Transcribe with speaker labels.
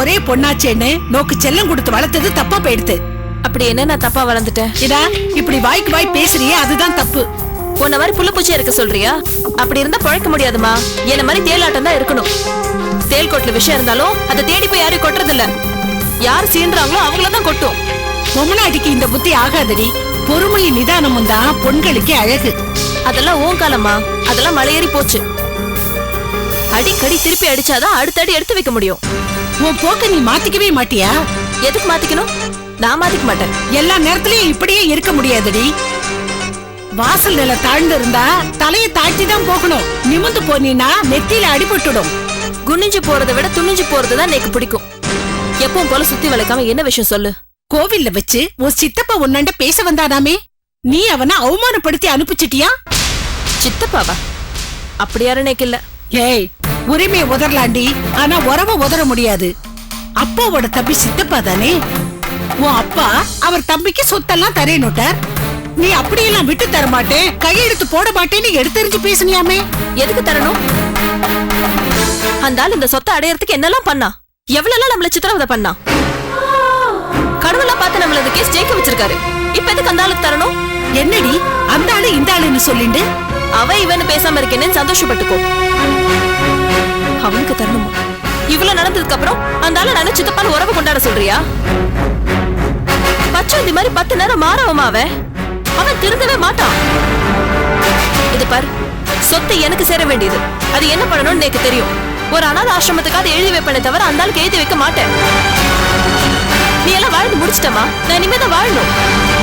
Speaker 1: ஒரே பொண்ணாச்சேன்னு நோக்கு செல்லம் கொடுத்து வளர்த்தது தப்பா போயிடுத்து
Speaker 2: அப்படி என்ன நான் தப்பா வளர்ந்துட்டேன்?
Speaker 1: இதா இப்படி வாய்க்கு வாய் பேசுறியே அதுதான் தப்பு.
Speaker 2: உன்ன மாதிரி புள்ள பூச்சியா இருக்க சொல்றியா? அப்படி இருந்தா பழக்க முடியாதுமா. என்ன மாதிரி தேலாட்டம் தான் இருக்கணும். தேல் கொட்டுல விஷயம் இருந்தாலும் அதை தேடி போய் யாரையும் கொட்டுறது இல்ல யார் சீன்றாங்களோ அவங்கள தான் கொட்டும்.
Speaker 1: பொம்மனாட்டிக்கு இந்த புத்தி ஆகாதடி. பொறுமையும் நிதானமும் தான் பொண்களுக்கு அழகு.
Speaker 2: அதெல்லாம் ஓன் காலமா அதெல்லாம் மலையேறி போச்சு. அடிக்கடி திருப்பி அடிச்சாதான் அடுத்த அடி எடுத்து வைக்க முடியும்.
Speaker 1: உன் போக்க நீ மாத்திக்கவே மாட்டியா?
Speaker 2: எதுக்கு மாத்திக்கணும்? நான் மாத்திக்க மாட்டேன்.
Speaker 1: எல்லா நேரத்திலயும் இப்படியே இருக்க முடியாதுடி. வாசல் நில தாழ்ந்து இருந்தா தலையை தாழ்த்தி தான் போகணும் நிமிந்து போனீனா நெத்தியில அடிபட்டுடும்
Speaker 2: குனிஞ்சு போறதை விட துணிஞ்சு போறதுதான் எனக்கு பிடிக்கும். எப்பவும் போல சுத்தி வளைக்காம என்ன விஷயம் சொல்லு?
Speaker 1: கோவில்ல வச்சு உன் சித்தப்பா உன்னண்ட பேச வந்தானாமே நீ அவனை அவமானப்படுத்தி அனுப்பிச்சிட்டியா?
Speaker 2: சித்தப்பாவா? அப்படி யாரும் எனக்கு இல்ல.
Speaker 1: ஏய் உரிமையை உதறலாண்டி ஆனா உறவை உதற முடியாது. அப்பாவோட தம்பி சித்தப்பா தானே? உன் அப்பா அவர் தம்பிக்கு சொத்தெல்லாம் தரேனுட்டார் நீ அப்படியெல்லாம் விட்டு தர மாட்டேன். கையெழுத்து போட மாட்டேன்னு எடுத்தெறிஞ்சு பேசுனியாமே?
Speaker 2: எதுக்கு தரணும்? அந்த ஆள் இந்த சொத்தை அடையறதுக்கு என்னெல்லாம் பண்ணா? எவ்வளவு நம்மள சித்திரவதை பண்ணா? கடவுளா பார்த்து நம்மள கேஸ் ஜெயிக்க வச்சிருக்காரு. இப்ப எதுக்கு அந்த ஆளுக்கு தரணும்?
Speaker 1: என்னடி? அந்த ஆளு இந்த ஆளுன்னு சொல்லிண்டு?
Speaker 2: அவ இவன்னு பேசாம இருக்கேன்னு சந்தோஷப்பட்டுக்கோ. அவனுக்கு தரணுமா? இவ்வளவு நடந்ததுக்கு அப்புறம் அந்த ஆளு நல்ல சித்தப்பான்னு உறவு கொண்டாட சொல்றியா? பச்சை மாதிரி பத்து நேரம் மாறவமா அவன்? அவன் திருந்தவே மாட்டான். இது பாரு சொத்து எனக்கு சேர வேண்டியது. அது என்ன பண்ணணும்னு எனக்கு தெரியும். ஒரு அனாத ஆசிரமத்துக்காக எழுதி வைப்பேனே தவிர அந்த ஆளுக்கு எழுதி வைக்க மாட்டேன். நீ எல்லாம் வாழ்ந்து முடிச்சிட்டமா நான் இனிமே தான் வாழணும்.